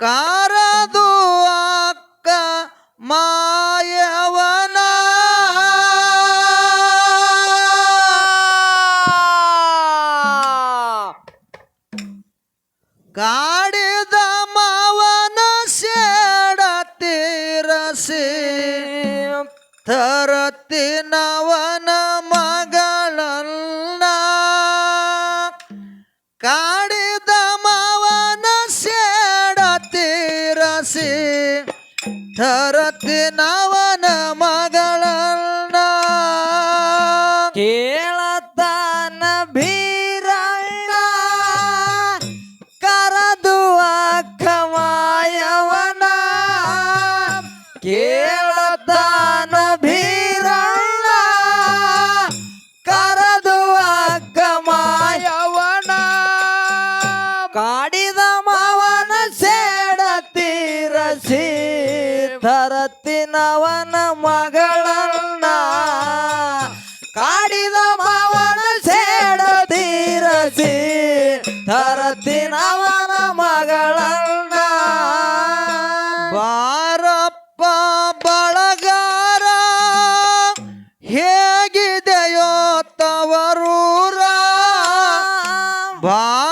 ಕಾರದು ಅಕ್ಕ ಮಾಯವನ. ಕಾಡಿದ ಮಾವನ ಸೇಡ ತೀರಸಿ ತರತಿನವನ ಮಗಳನ್ನ. ಕಾ धरत नावा ಮಗಳನ್ನ ಕಾಡಿದ ಮಾವನ ಸೇಡ ತೀರಸಿ ತರತ್ತಿನವನ ಮಗಳನ್ನ. ಬಾರಪ್ಪ ಬಳಗಾರ ಹೇಗಿದೆಯೋ ತವರೂರ. ಬಾ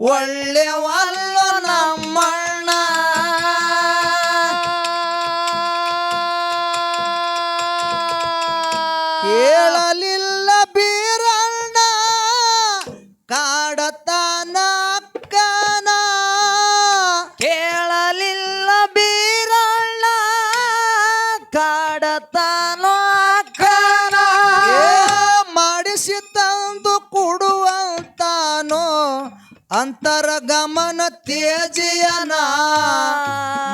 ಒಳ್ಳೆವಲ್ಲ ನಮ್ಮಣ್ಣ. ಕೇಳಲಿಲ್ಲ ಬೀರಣ್ಣ. ಕಾಡತನಕ್ಕನ ಕೇಳಲಿಲ್ಲ ಬೀರಣ್ಣ. ಕಾಡತ ಅಂತರಗಮನ ತೇಜಿಯನ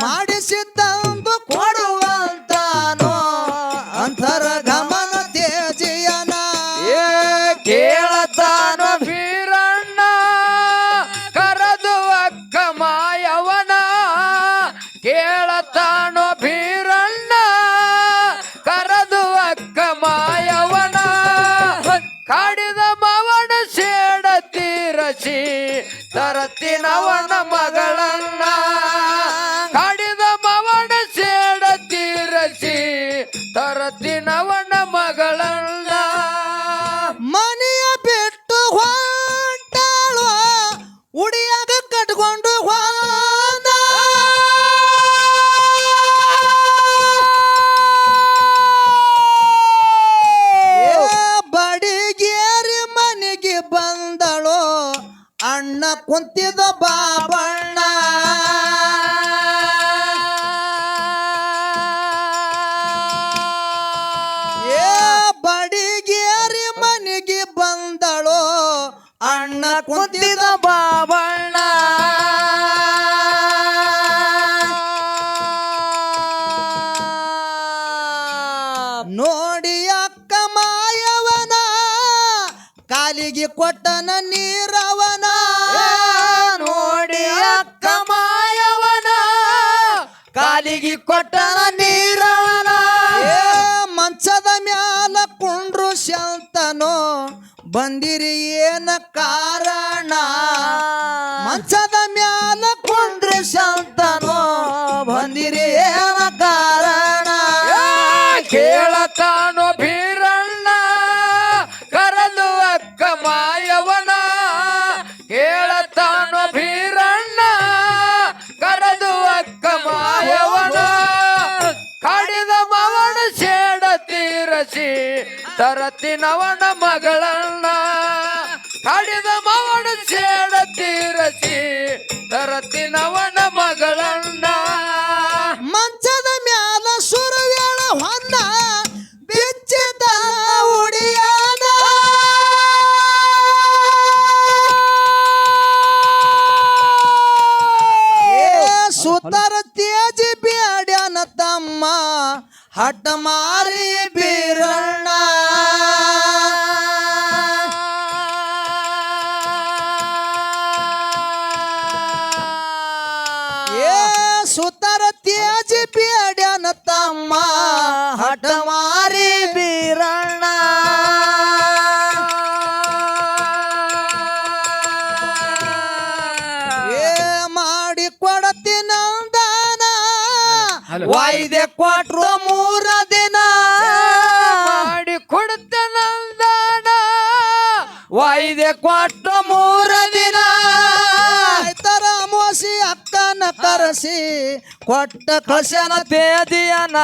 ಮಾಡಿಸಿದ್ದಂದು ಕೊಡ ತರತ್ತಿನವನ ಮಗಳನ್ನ ನೋಡಿ ಅಕ್ಕ ಮಾಯವನ ಕಾಲಿಗೆ ಕೊಟ್ಟನ ನೀರವನ. ನೋಡಿ ಅಕ್ಕ ಮಾಯವನ ಕಾಲಿಗೆ ಕೊಟ್ಟನ ನೀರವನ. ಮಂಚದ ಮ್ಯಾಲ ಕುಂಡ್ರು ಶಂತನೋ ಬಂದಿರಿ ಏನ ಕಾರಣ? ಮಂಚದ ತರತಿನವನ ಮಗಳನ್ನ ಕಡಿದ ಮವನ ಸೇಡ ತರತಿ ನವನ ಮಗಳನ್ನ. ಮಂಚದ ಮ್ಯಾಲ ಸುರವೇಳ ಹೊನ್ನ ಬಿಚ್ಚಿದ ಉಡಿಯಾನ. ಸುತರ ತೇಜಿ ಬ್ಯಾಡ್ಯಾನ ತಮ್ಮ ಹಠ ಮಾರಿ ವಾಯ್ದೆ ಕೊಟ್ರು ಮೂರ ದಿನ. ಮಾಡಿ ಕೊಡ್ತೇನಂದಾನ ವಾಯ್ದೆ ಕೊಟ್ರು ಮೂರ ದಿನ. ತರ ಮೋಸಿ ಅಕ್ಕನ ಕರೆಸಿ ಕೊಟ್ಟ ಕಸನ ತೇದಿಯನ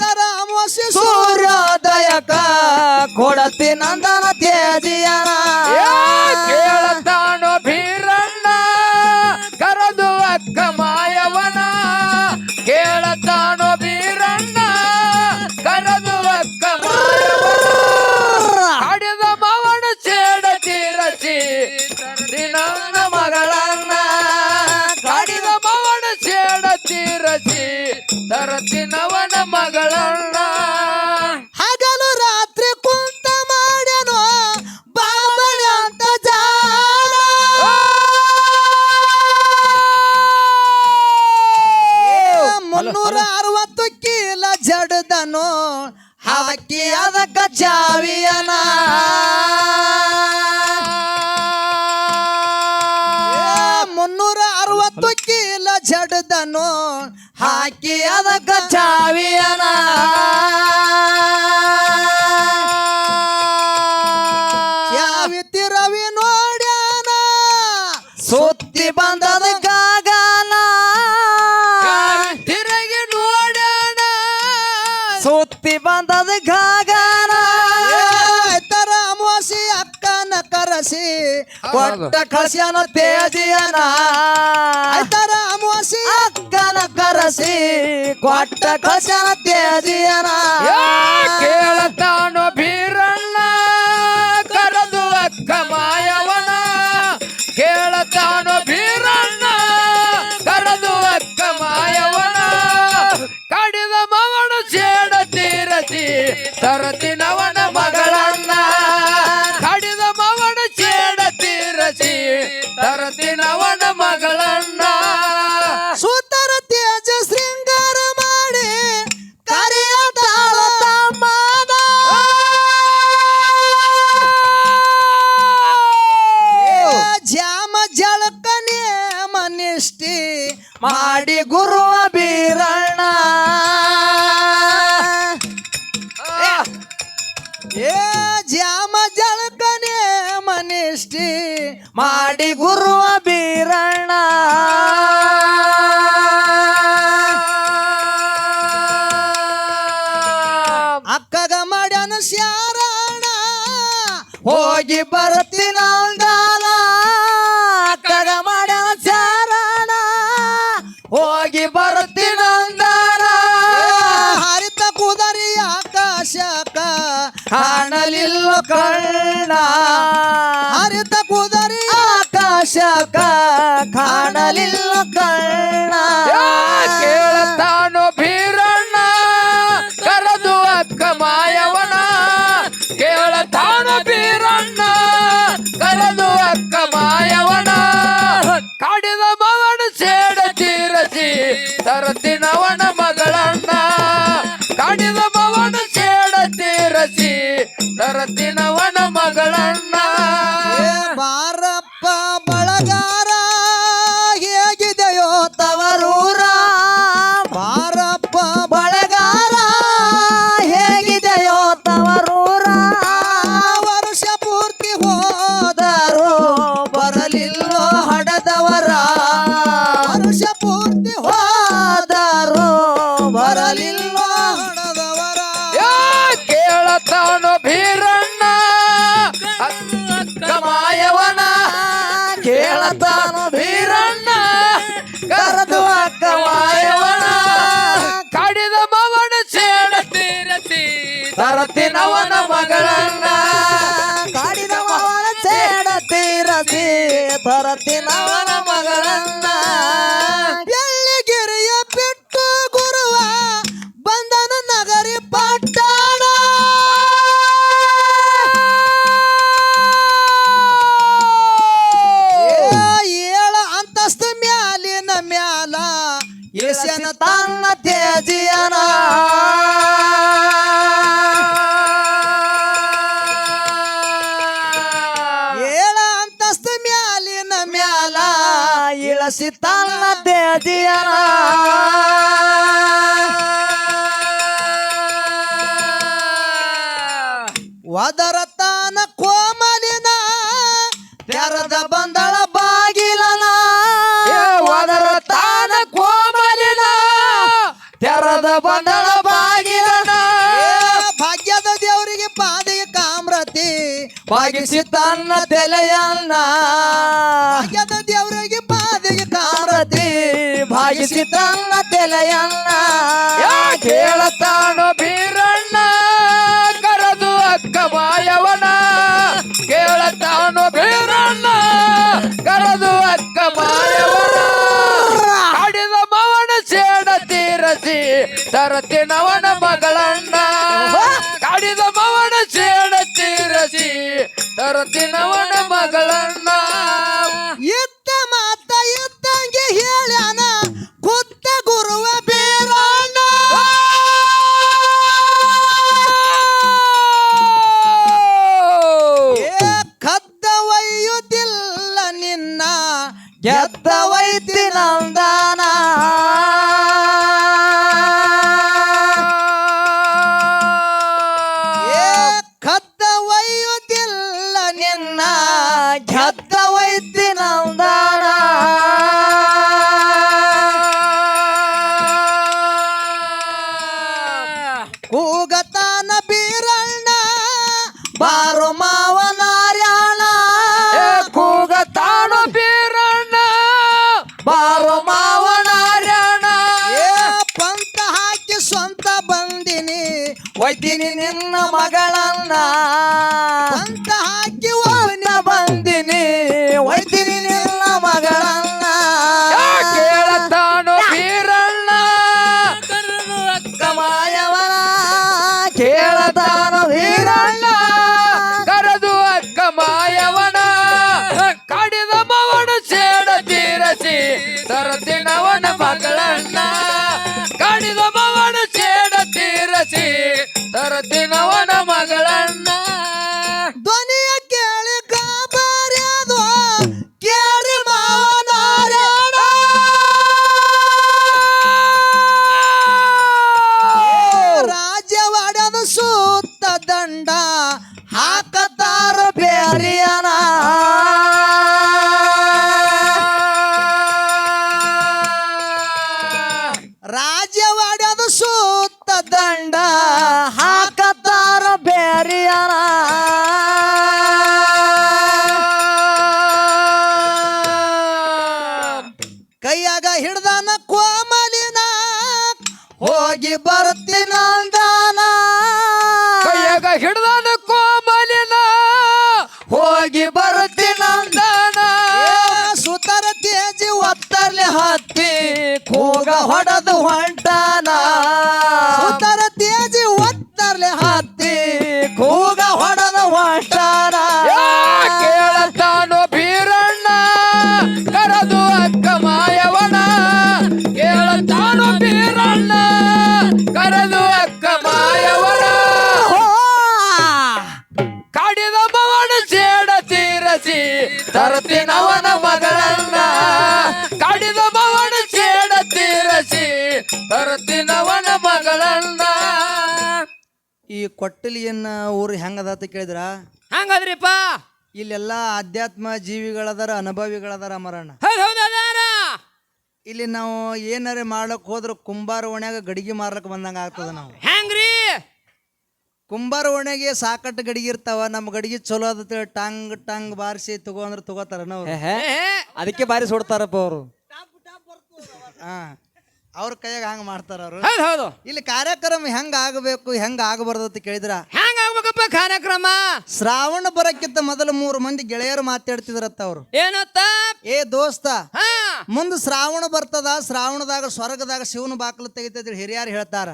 ತರ ಮೋಸಿ ಸೂರ್ಯೋದಯಕ ಕೊಡತಿ ನಂದನ ತೇದಿಯನ ಚಾವಿಯನ ಚಾವಿ ತಿರವಿ ನೋಡ್ಯಾನ? ಸುತ್ತಿ ಬಂದದ ಗಾಗನ ತಿರುಗಿ ನೋಡೋಣ ಸುತ್ತಿ ಬಂದದ ಗಾಗನ ತರ ಮೋಸಿ ಅಕ್ಕನ ಕರಸಿ ಒಟ್ಟ ಕಸ್ಯನ ತೇಜಿಯನ? ತರ ಮೋಸಿ ಅಕ್ಕನ ಕರಸಿ ಕೊಟ್ಟ ಕಸ್ಯನ ತೇಜಿಯನ ಮಾಡಿ ಗುರುವ ಬೀರಣ್ಣ. ಏ ಜಾಮ ಜಳಕನೆ ಮನಿಷ್ಠಿ ಮಾಡಿ ಗುರುವ ಬೀರಣ್ಣ. ಅಕ್ಕಗ ಮಾಡ್ಯಾನ ಶಾರಣ ಹೋಗಿ ಬರ್ತೀನ ಕಣ್ಣ ಹರಿತ ಕುದರಿ ಆಕಾಶಕ ಕಾಣಲಿಲ್ಲ ಕಣ್ಣ. ಯಾ ತರತಿನವನ ಮಗಳನ್ನ ತರತಿನವನ ಮಗಳನ್ನ ಇಳಸಿ ತನ್ನ ವದರ ತಾನ ಕೋಮಲಿನ ತೆರದ ಬಂದಳ ಬಾಗಿಲನ. ಏ ಒದರ ತಾನ ಕೋಮಲಿನ ತೆರದ ಬಂದಳ ಬಾಗಿಲನ. ಭಾಗ್ಯದ ದೇವರಿಗೆ ಪಾದಿಗೆ ಕಾಮ್ರತಿ ಬಾಗಿಸಿ ತನ್ನ ತೆಲೆಯನ್ನ. ಭಾಗ್ಯದ ಕಾಮ್ರತಿ ಭಾಗಿಸಿ ತನ್ನ ತೆಲೆಯನ್ನ ಕೇಳತಾನು ಬೀರಣ್ಣ ಕರೆದು ಅಕ್ಕ ಮಾಯವನ. ಕೇಳತಾನು ಬೀರಣ್ಣ ಕರೆದು ಅಕ್ಕ ಮಾಯವನ. ಕಾಡಿದ ಮವನ ಸೇಡ ತೀರಸಿ ತರತಿನವನ ಮಗಳಣ್ಣ. ಕಾಡಿದ ಮವನ ಸೇಡ ತೀರಸಿ ತರತಿನವನ ಪಂತ ಹಾಕಿ ಒಯ್ನ ಬಂದಿನಿ. ಒಯ್ತೀನಿ ನಿನ್ನ ಮಗಳನ್ನ. ಯಾ ವೀರಣ್ಣ? ಬೀರಣ್ಣ ಕಮಾಯವನ ಕೇಳತಾನ ವೀರಣ್ಣ? ಕರೆದು ಅಕ್ಕ ಮಾಯವನ? ಕಡಿದ ಮವನ ಸೇಡ ತೀರಸಿ ತರದಿನವನ ಮಗಳನ್ನ. ತರತಿನವನ ಮಗಳನ್ನ. ಹೋಗಿ ಬರ್ತೀನಂದಾನ ಕೊಟ್ಟಲಿಯನ್ನ ಊರು ಹೆಂಗದ ಅಂತ ಕೇಳಿದ್ರ? ಹಂಗದ್ರಿಪ್ಪ? ಇಲ್ಲೆಲ್ಲ ಆಧ್ಯಾತ್ಮ ಜೀವಿಗಳದಾರ ಅನುಭವಿಗಳದಾರ ಮರಣ. ಹೌದ್ ಹೌದ್ ಅದಾರ. ಇಲ್ಲಿ ನಾವು ಏನಾರ ಮಾಡ್ಲಕ್ ಹೋದ್ರ ಕುಂಬಾರ ಓಣ್ಯಾಗ ಗಡಿಗೆ ಮಾರ್ಲಕ್ ಬಂದಂಗ ಆಗ್ತದ ನಾವು. ಹೆಂಗ್ರಿ? ಕುಂಬಾರ ಓಣ್ಯಾಗೆ ಸಾಕಟ್ಟು ಗಡಿಗೆ ಇರ್ತಾವ ನಮ್ಮ ಗಡಿಗೆ ಚಲೋ ಅದ ಟಂಗ್ ಟಂಗ್ ಬಾರಿಸಿ ತಗೋ ಅಂದ್ರೆ ತಗೋತಾರ ನಾವು ಅದಕ್ಕೆ ಬಾರಿ ಸುಡ್ತಾರಪ್ಪ ಅವರು. ಹಾ. ಅವ್ರ ಕೈಯಾಗ ಹಂಗ ಮಾಡ್ತಾರ ಅವರು. ಹೌದ್ ಹೌದು. ಇಲ್ಲಿ ಕಾರ್ಯಕ್ರಮ ಹೆಂಗ ಆಗಬೇಕು ಹೆಂಗ ಆಗಬಾರ್ದು ಅಂತ ಕೇಳಿದ್ರ? ಹೆಂಗ ಆಗ್ಬೇಕಪ್ಪ ಕಾರ್ಯಕ್ರಮ? ಶ್ರಾವಣ ಬರಕ್ಕಿಂತ ಮೊದಲು ಮೂರು ಮಂದಿ ಗೆಳೆಯರು ಮಾತಾಡ್ತಿದ್ರತ್ತ ಅವ್ರು. ಏನತ್ತ? ಏ ದೋಸ್ತ ಮುಂದೆ ಶ್ರಾವಣ ಬರ್ತದ ಶ್ರಾವಣದಾಗ ಸ್ವರ್ಗದಾಗ ಶಿವನ ಬಾಕಲು ತೆಗಿತೈತಿ ಹಿರಿಯರು ಹೇಳ್ತಾರ.